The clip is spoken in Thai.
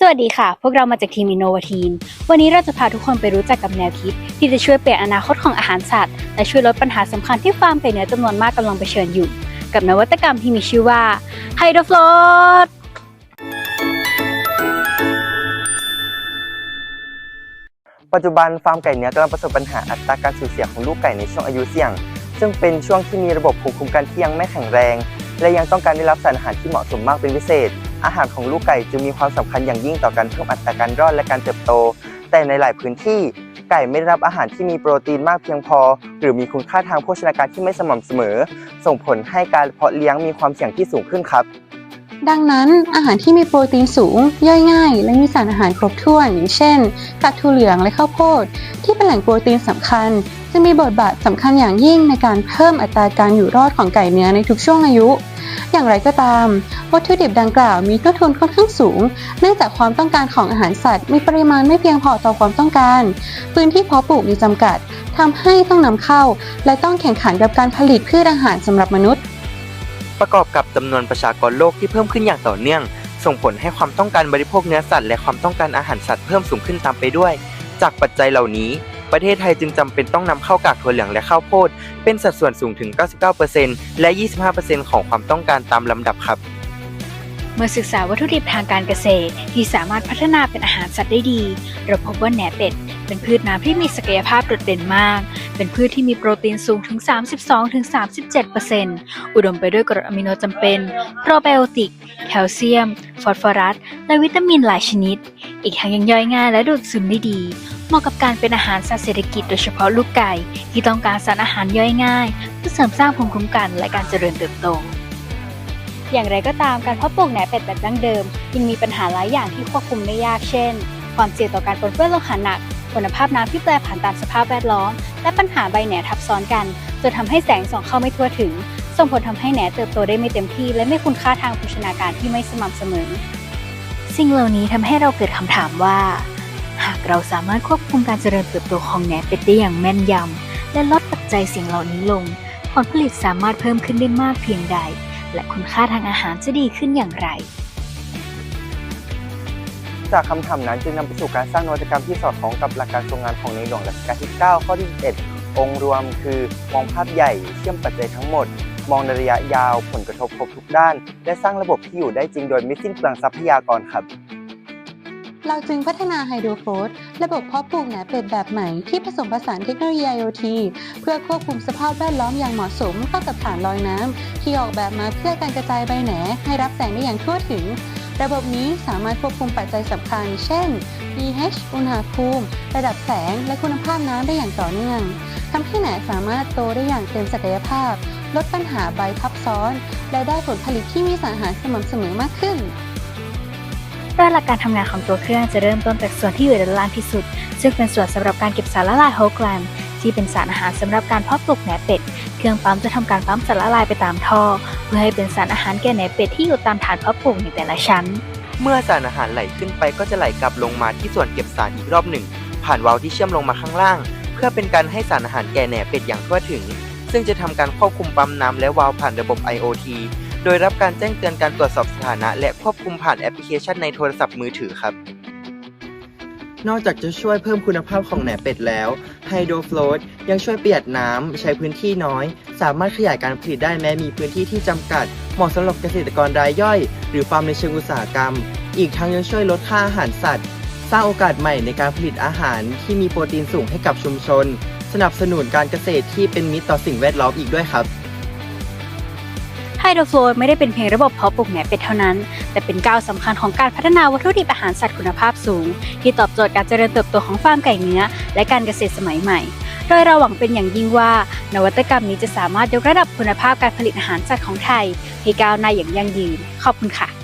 สวัสดีค่ะ พวกเรามาจากทีมอินโนวทีนวันนี้เราจะพาทุกคนไปรู้จักกับแนวคิด ที่จะช่วยเปลี่ยนอนาคตของอาหารสัตว์ และช่วยลดปัญหาสำคัญที่ฟาร์มไก่เนื้อจำนวนมากกำลังเผชิญอยู่ กับนวัตกรรมที่มีชื่อว่าไฮโดรฟลอตปัจจุบันฟาร์มไก่เนื้อกำลังประสบปัญหาอัตราการสูญเสียของลูกไก่ในช่วงอายุเสี่ยง ซึ่งเป็นช่วงที่มีระบบภูมิคุ้มกันที่ยังไม่แข็งแรง และยังต้องการได้รับสารอาหารที่เหมาะสมมากเป็นพิเศษ อาหารของลูกไก่จึงมีความสำคัญอย่างยิ่งต่อการเพิ่มอัตราการรอดและการเติบโต แต่ในหลายพื้นที่ ไก่ไม่ได้รับอาหารที่มีโปรตีนมากเพียงพอ หรือมีคุณค่าทางโภชนาการที่ไม่สม่ำเสมอ ส่งผลให้การเพาะเลี้ยงมีความเสี่ยงที่สูงขึ้นครับ ดังนั้นอาหารที่มีโปรตีนสูง ย่อยง่าย และมีสารอาหารครบถ้วนอย่างเช่นกากถั่วเหลืองและข้าวโพดที่เป็นแหล่งโปรตีนสำคัญจะมีบทบาทสำคัญอย่างยิ่งในการเพิ่มอัตราการอยู่รอดของไก่เนื้อในทุกช่วงอายุ อย่างไรก็ตาม วัตถุดิบดังกล่าวมีต้นทุนค่อนข้างสูง เนื่องจากความต้องการของอาหารสัตว์ มีปริมาณไม่เพียงพอต่อความต้องการ พื้นที่เพาะปลูกมีจำกัดทำให้ต้องนำเข้า และต้องแข่งขันกับการผลิตพืชอาหารสำหรับมนุษย์ ประกอบกับจำนวนประชากรโลกที่เพิ่มขึ้นอย่างต่อเนื่อง ส่งผลให้ความต้องการบริโภคเนื้อสัตว์และความต้องการอาหารสัตว์เพิ่มสูงขึ้นตามไปด้วย จากปัจจัยเหล่านี้ ประเทศไทยจึงจำเป็นต้องนำเข้ากากถั่วเหลืองและข้าวโพด เป็นสัดส่วนสูงถึง 99%และ 25%ของความต้องการตามลำดับครับ เมื่อศึกษาวัตถุดิบทางการเกษตร ที่สามารถพัฒนาเป็นอาหารสัตว์ได้ดี เราพบว่าแหนเป็ดเป็นพืชน้ำที่มีศักยภาพโดดเด่นมาก เป็นพืชที่มีโปรตีนสูงถึง 32-37%อุดมไปด้วยกรดอะมิโนจำเป็น โปรไบโอติก แคลเซียม ฟอสฟอรัส และวิตามินหลายชนิด อีกทั้งยังย่อยง่ายและดูดซึมได้ดี เหมาะกับการเป็นอาหารสัตว์เศรษฐกิจโดยเฉพาะลูกไก่ ที่ต้องการสารอาหารย่อยง่าย เพื่อเสริมสร้างภูมิคุ้มกันและการเจริญเติบโต อย่างไรก็ตามการเพาะปลูกแหนเป็ดแบบดั้งเดิมยังมีปัญหาหลายอย่างที่ควบคุมได้ยากเช่น ความเสี่ยงต่อการปนเปื้อนโลหะหนักคุณภาพน้ำที่แปรผันตามสภาพแวดล้อม และปัญหาใบแหนทับซ้อนกันจนทำให้แสงส่องเข้าไม่ทั่วถึง ส่งผลทำให้แหนเติบโตได้ไม่เต็มที่ และไม่คุณค่าทางโภชนาการที่ไม่สม่ำเสมอ สิ่งเหล่านี้ทำให้เราเกิดคำถามว่า เราสามารถควบคุมการเจริญเติบโตของแหนเป็ดได้อย่างแม่นยำ และลดปัจจัยเสี่ยงเหล่านี้ลง ผลผลิตสามารถเพิ่มขึ้นได้มากเพียงใด และคุณค่าทางอาหารจะดีขึ้นอย่างไร จากคำถามนั้นจึงนำไปสู่การสร้างนวัตกรรมที่สอดคล้องกับหลักการทรงงานของในหลวงรัชกาลที่ 9 ข้อที่11องค์รวมคือมองภาพใหญ่เชื่อมปัจจัยทั้งหมดมองในระยะยาวผลกระทบครบทุกด้าน และสร้างระบบที่อยู่ได้จริงโดยไม่สิ้นเปลืองทรัพยากรครับ เราจึงพัฒนาไฮโดรโฟสระบบเพาะปลูกแหนเป็ดแบบใหม่ที่ผสมผสานเทคโนโลยี IoT เพื่อควบคุมสภาพแวดล้อมอย่างเหมาะสมเข้ากับฐานลอยน้ำที่ออกแบบมาเพื่อการกระจายใบแหนให้รับแสงได้อย่างทั่วถึง ระบบนี้สามารถควบคุมปัจจัยสำคัญ เช่น pH อุณหภูมิ ระดับแสง และคุณภาพน้ำได้อย่างต่อเนื่องทำให้แหนสามารถโตได้อย่างเต็มศักยภาพ ลดปัญหาใบทับซ้อน และได้ผลผลิตที่มีสารอาหารสม่ำเสมอมากขึ้น โดยหลักการทำงานของตัวเครื่องจะเริ่มต้นจากส่วนที่อยู่ด้านล่างที่สุด ซึ่งเป็นส่วนสำหรับการเก็บสารละลายโฮแกลนที่เป็นสารอาหารสำหรับการเพาะปลูกแหนเป็ด เครื่องปั๊มจะทำการปั๊มสารละลายไปตามท่อ เพื่อให้เป็นสารอาหารแก่แหนเป็ดที่อยู่ตามฐานเพาะปลูกในแต่ละชั้น เมื่อสารอาหารไหลขึ้นไปก็จะไหลกลับลงมาที่ส่วนเก็บสารอีกรอบหนึ่ง ผ่านวาล์วที่เชื่อมลงมาข้างล่าง เพื่อเป็นการให้สารอาหารแก่แหนเป็ดอย่างทั่วถึง ซึ่งจะทำการควบคุมปั๊มน้ำและวาล์วผ่านระบบ IoT โดยรับการแจ้งเตือนการตรวจสอบสถานะ และควบคุมผ่านแอปพลิเคชันในโทรศัพท์มือถือครับ นอกจากจะช่วยเพิ่มคุณภาพของแหนเป็ดแล้ว Hydro Float ยังช่วยประหยัดน้ำ ใช้พื้นที่น้อย สามารถขยายการผลิตได้แม้มีพื้นที่ที่จำกัด เหมาะสำหรับเกษตรกรรายย่อย หรือฟาร์มในเชิงอุตสาหกรรม อีกทั้งยังช่วยลดค่าอาหารสัตว์ สร้างโอกาสใหม่ในการผลิตอาหารที่มีโปรตีนสูงให้กับชุมชน สนับสนุนการเกษตรที่เป็นมิตรต่อสิ่งแวดล้อมอีกด้วยครับ ไฮโดรโฟลไม่ได้เป็นเพียงระบบเพาะปลูกแหนเป็ดเท่านั้น แต่เป็นก้าวสำคัญของการพัฒนาวัตถุดิบอาหารสัตว์คุณภาพสูง ที่ตอบโจทย์การเจริญเติบโตของฟาร์มไก่เนื้อ และการเกษตรสมัยใหม่ โดยเราหวังเป็นอย่างยิ่งว่า นวัตกรรมนี้จะสามารถยกระดับคุณภาพการผลิตอาหารสัตว์ของไทยให้ก้าวหน้าอย่างยั่งยืน ขอบคุณค่ะ